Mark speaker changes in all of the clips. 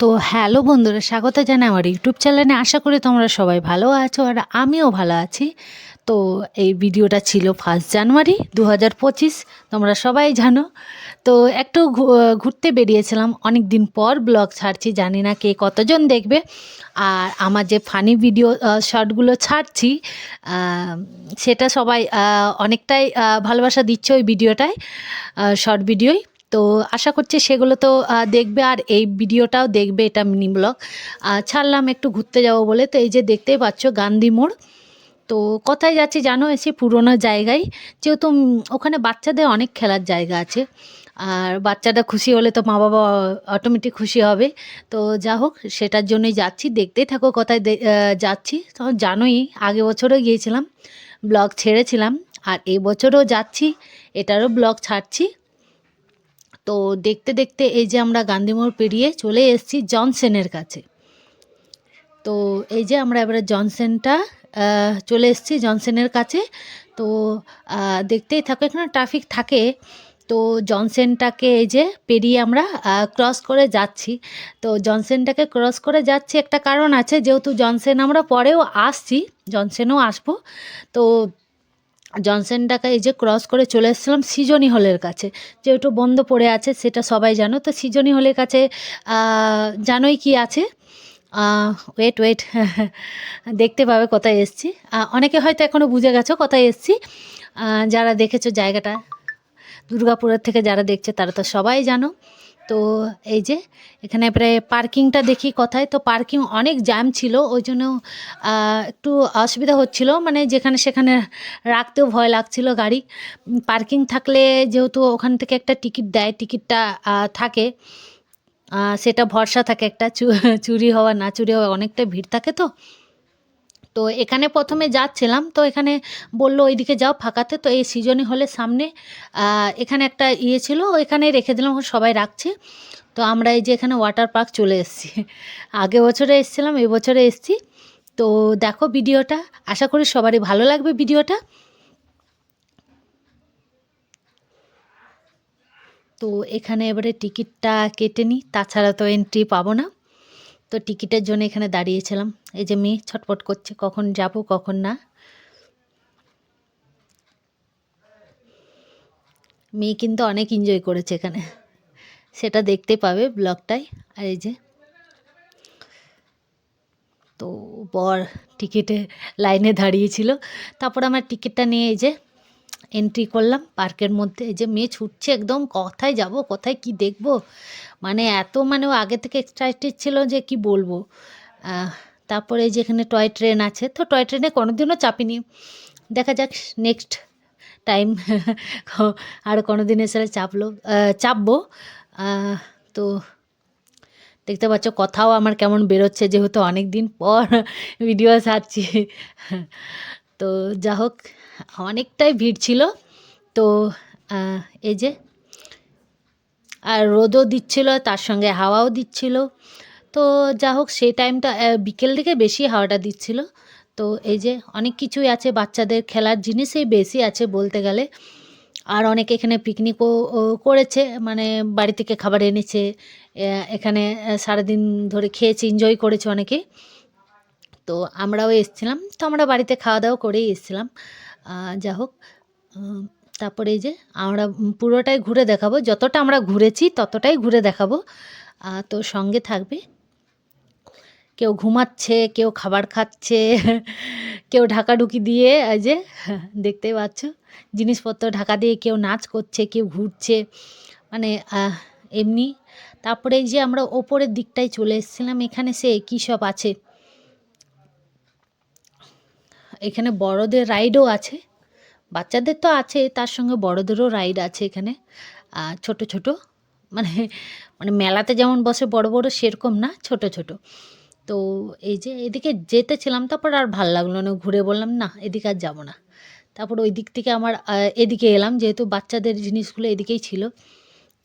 Speaker 1: তো হ্যালো বন্ধুরা, স্বাগত জানাই আমার ইউটিউব চ্যানেলে। আশা করি তোমরা সবাই ভালো আছো আর আমিও ভালো আছি। তো এই ভিডিওটা ছিল ফার্স্ট জানুয়ারি দু হাজার পঁচিশ, তোমরা সবাই জানো। তো একটু ঘুরতে বেরিয়েছিলাম অনেক দিন পর ব্লগ ছাড়ছি, জানি না কে কতজন দেখবে। আর আমার যে ফানি ভিডিও শর্টগুলো ছাড়ছি সেটা সবাই অনেকটাই ভালোবাসা দিচ্ছে ওই ভিডিওটায় শর্ট ভিডিওই। তো আশা করছি সেগুলো তো দেখবে আর এই ভিডিওটাও দেখবে এটা মিনি ব্লগ। ছাড়লাম একটু ঘুরতে যাব বলে। তো এই যে দেখতেই পাচ্ছ গান্ধী মোড়। তো কোথায় যাচ্ছি জানো? এসে পুরোনো জায়গায়। যেহেতু ওখানে বাচ্চাদের অনেক খেলার জায়গা আছে। আর বাচ্চাটা খুশি হলে তো মা বাবা অটোমেটিক খুশি হবে। তো যা হোক, সেটার জন্যই যাচ্ছি। দেখতেই থাকো কোথায় যাচ্ছি। তখন জানোই আগে বছরও গিয়েছিলাম, ব্লগ ছেড়েছিলাম। আর এই বছরও যাচ্ছি, এটারও ব্লগ ছাড়ছি। তো দেখতে দেখতে এই যে আমরা গান্ধীমোড় পেরিয়ে চলে এসেছি জনসেনের কাছে। তো এই যে আমরা এবারে জনসেনটা চলে এসেছি জনসেনের কাছে। তো দেখতেই থাকো এখানে ট্রাফিক থাকে। তো জনসেনটাকে এই যে পেরিয়ে আমরা ক্রস করে যাচ্ছি। তো জনসেনটাকে ক্রস করে যাচ্ছি একটা কারণ আছে, যেহেতু জনসেন আমরা পরেও আসছি, জনসেনও আসব। তো জনসেনটাকে এই যে ক্রস করে চলে এসেছিলাম সিজনি হলের কাছে। যেহেতু বন্ধ পড়ে আছে, সেটা সবাই জানো। তো সিজনি হলের কাছে জানোই কি আছে? ওয়েট ওয়েট দেখতে পাবে কোথায় এসছি। অনেকে হয়তো এখনও বুঝে গেছো কোথায় এসছি। যারা দেখেছ জায়গাটা, দুর্গাপুরের থেকে যারা দেখছে তারা তো সবাই জানো। তো এই যে, এখানে প্রায় পার্কিংটা দেখি কথায়, তো পার্কিং অনেক জ্যাম ছিল, ওই জন্য একটু অসুবিধা হচ্ছিল মানে যেখানে সেখানে রাখতেও ভয় লাগছিল গাড়ি। পার্কিং থাকলে যেহেতু ওখান থেকে একটা টিকিট দেয়, টিকিটটা থাকে সেটা ভরসা থাকে একটা চুরি হওয়া, না চুরি হওয়া অনেকটা ভিড় থাকে তো। তো এখানে প্রথমে যাচ্ছিলাম, তো এখানে বলল ওইদিকে যাও ফাঁকাতে, তো এই সিজনে হলে সামনে এখানে একটা ইয়ে ছিল এখানে রেখে দিলাম সবাই রাখছে। তো আমরা এই যে এখানে ওয়াটার পার্ক চলে এসেছি। আগে বছরে এসেছিলাম, এই বছরে এসেছি। তো দেখো ভিডিওটা, আশা করি সবারই ভালো লাগবে ভিডিওটা। তো এখানে এবারে টিকিটটা কেটে নিই, তাছাড়া তো এন্ট্রি পাবো না। তো টিকিটের জন্য এখানে দাঁড়িয়েছিলাম। এই যে মেয়ে ছটপট করছে, কখন যাব, কখন না। মেয়ে কিন্তু অনেক এনজয় করেছে এখানে। সেটা দেখতে পাবে ব্লগটায়। আর এই যে, তো বর টিকিটে লাইনে দাঁড়িয়েছিল। তারপর আমার টিকিটটা নিয়ে এই যে এন্ট্রি করলাম পার্কের মধ্যে। যে মেয়ে ছুটছে একদম, কোথায় যাব, কোথায় কি দেখব? মানে এত মানে ও আগে থেকে এক্সাইটেড ছিল যে কি বলব। তারপরে যেখানে টয় ট্রেন আছে, তো টয় ট্রেনে কোনোদিনও চাপিনি। দেখা যাক নেক্সট টাইম আর কোনো দিন এসে চাপলো চাপবো। তো দেখতে পাচ্ছ কথাও আমার কেমন বেরোচ্ছে, যেহেতু অনেক দিন পর ভিডিও ছাড়ছি তো যা হোক অনেকটাই ভিড় ছিল। তো এই যে, আর রোদও দিচ্ছিল, তার সঙ্গে হাওয়াও দিচ্ছিল। তো যা হোক, সেই টাইমটা বিকেল দিকে বেশি হাওয়াটা দিচ্ছিল। তো এই যে, অনেক কিছুই আছে, বাচ্চাদের খেলার জিনিসই বেশি আছে বলতে গেলে। আর অনেকে এখানে পিকনিকও করেছে মানে বাড়ি থেকে খাবার এনেছে। এখানে সারাদিন ধরে খেয়েছে এনজয় করেছে অনেকে। তো আমরাও এসেছিলাম। তো আমরা বাড়িতে খাওয়া দাওয়া করেই এসেছিলাম। যা হোক তারপরে এই যে আমরা পুরোটাই ঘুরে দেখাবো। যতটা আমরা ঘুরেছি, ততটাই ঘুরে দেখাবো। তো সঙ্গে থাকবে। কেউ ঘুমাচ্ছে, কেউ খাবার খাচ্ছে, কেউ ঢাকাঢুকি দিয়ে এই যে দেখতেই পাচ্ছ, জিনিসপত্র ঢাকা দিয়ে কেউ নাচ করছে, কেউ ঘুরছে মানে এমনি। তারপরে এই যে আমরা ওপরের দিকটায় চলে এসেছিলাম, এখানে সে কী সব আছে? এখানে বড়দের রাইডও আছে। বাচ্চাদের তো আছে, তার সঙ্গে বড়দেরও রাইড আছে এখানে। ছোট ছোট। মানে মানে মেলাতে যেমন বসে বড় বড়, সেরকম না, ছোট ছোট। তো এই যে এদিকে যেতেছিলাম তারপর আর ভালো লাগল না, ঘুরে বললাম, না, এদিকে আর যাব না। তারপর ওই দিক থেকে আমার এদিকে এলাম, যেহেতু বাচ্চাদের জিনিসগুলো এদিকেই ছিল।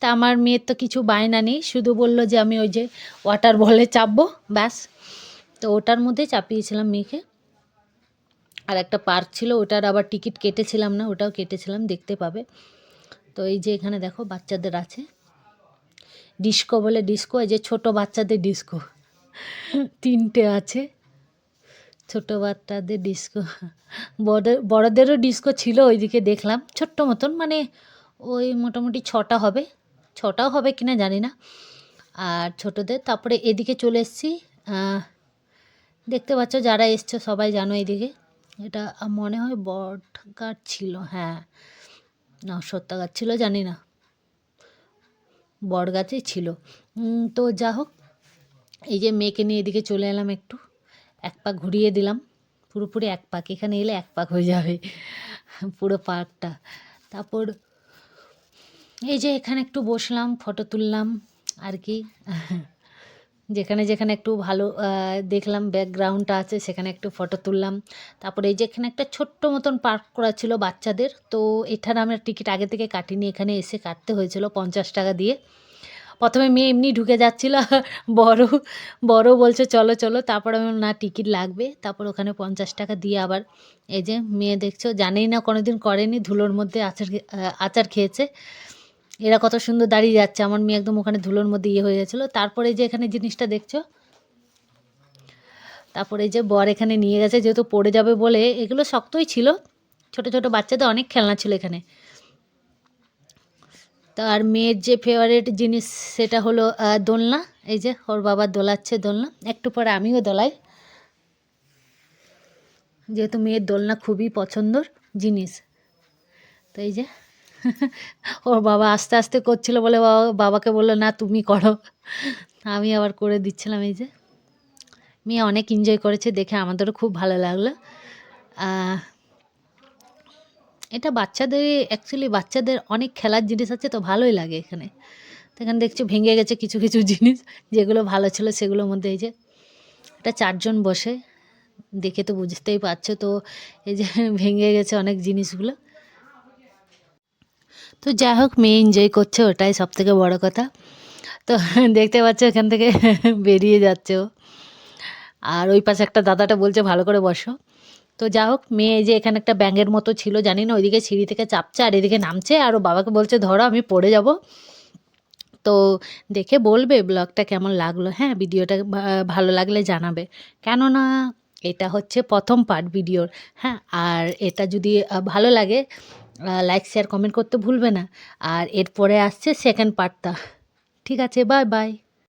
Speaker 1: তা আমার মেয়ের তো কিছু বায়না নেই, শুধু বলল যে আমি ওই যে ওয়াটার বলে চাপবো, ব্যাস। তো ওটার মধ্যে চাপিয়েছিলাম মেয়েকে। আর একটা পার্ক ছিল, ওটার আবার টিকিট কেটেছিলাম না, ওটাও কেটেছিলাম, দেখতে পাবে। তো এই যে এখানে দেখো, বাচ্চাদের আছে। ডিস্কো বলে ডিস্কো, এই যে ছোটো বাচ্চাদের ডিস্কো। তিনটে আছে। ছোটো বাচ্চাদের ডিস্কো। বড়, বড়দেরও ডিস্কো ছিল, ওইদিকে দেখলাম। ছোট্ট মতন মানে ওই মোটামুটি ছটা হবে। ছটাও হবে কিনা জানি না। আর ছোটোদের, তারপরে এদিকে চলে এসেছি। দেখতে পাচ্ছ, যারা এসছো সবাই জানো এদিকে। এটা মনে হয় বট গাছ ছিল হ্যাঁ। না সত্তা গাছ ছিল, জানি না। বট গাছই ছিল তো যা হোক এই যে মেয়েকে নিয়ে এদিকে চলে এলাম একটু। এক পাক ঘুরিয়ে দিলাম। পুরোপুরি এক পাক। এখানে এলে এক পাক হয়ে যাবে পুরো পার্কটা। তারপর এই যে এখানে একটু বসলাম, ফটো তুললাম, আর কি। যেখানে যেখানে একটু ভালো দেখলাম ব্যাকগ্রাউন্ডটা আছে, সেখানে একটু ফটো তুললাম। তারপরে এই যেখানে একটা ছোট্ট মতন পার্ক করা ছিল বাচ্চাদের, তো এখানে আমরা টিকিট আগে থেকে কাটিনি, এখানে এসে কাটতে হয়েছিল পঞ্চাশ টাকা দিয়ে। প্রথমে মেয়ে এমনি ঢুকে যাচ্ছিল, বড় বড় বলছে, চলো চলো। তারপর আমি না টিকিট লাগবে। তারপর ওখানে পঞ্চাশ টাকা দিয়ে আবার এই যে মেয়ে দেখছ, জানেই না, কোনোদিন করেনি, ধুলোর মধ্যে আচার আচার খেয়েছে। এরা কত সুন্দর দাঁড়িয়ে যাচ্ছে। আমার মেয়ে একদম ওখানে ধুলোর মধ্যে ইয়ে হয়ে গেছিল। তারপরে যে এখানে জিনিসটা দেখছ? তারপরে যে বর এখানে নিয়ে গেছে, যেহেতু পড়ে যাবে বলে। এগুলো শক্তই ছিল। ছোট ছোট বাচ্চাদের অনেক খেলনা ছিল এখানে। তো আর মেয়ের যে ফেভারিট জিনিস সেটা হলো দোলনা। এই যে ওর বাবা দোলাচ্ছে দোলনা। একটু পরে আমিও দোলাই। যেহেতু মেয়ের দোলনা খুবই পছন্দর জিনিস। তো এই যে ওর বাবা আস্তে আস্তে করছিল বলে বাবা, বাবাকে বলল, না, তুমি করো। আমি আবার করে দিচ্ছিলাম এই যে। মেয়ে অনেক এনজয় করেছে, দেখে আমাদেরও খুব ভালো লাগল। এটা বাচ্চাদের অ্যাকচুয়ালি বাচ্চাদের অনেক খেলার জিনিস আছে তো ভালোই লাগে এখানে। তো এখানে দেখছ ভেঙে গেছে কিছু কিছু জিনিস, যেগুলো ভালো ছিল সেগুলোর মধ্যে এই যে এটা চারজন বসে। দেখে তো বুঝতেই পারছ তো, এই যে ভেঙে গেছে অনেক জিনিসগুলো। তো যাই হোক, মেয়ে এনজয় করছে, ওটাই সব থেকে বড়ো কথা। তো দেখতে পাচ্ছ, এখান থেকে বেরিয়ে যাচ্ছে আর ওই পাশে একটা দাদাটা বলছে, ভালো করে বসো। তো যা হোক, মেয়ে যে এখানে একটা ব্যাঙের মতো ছিল, জানি না, ওইদিকে সিঁড়ি থেকে চাপছে, আর এদিকে নামছে, আর ও বাবাকে বলছে, ধরো, আমি পড়ে যাব। তো দেখে বলবে, ব্লগটা কেমন লাগল? হ্যাঁ ভিডিওটা ভালো লাগলে জানাবে। কেননা, এটা হচ্ছে প্রথম পার্ট ভিডিওর হ্যাঁ আর এটা যদি ভালো লাগে লাইক শেয়ার কমেন্ট করতে ভুলবে না। আর এরপরে আসছে সেকেন্ড পার্টটা ঠিক আছে বাই বাই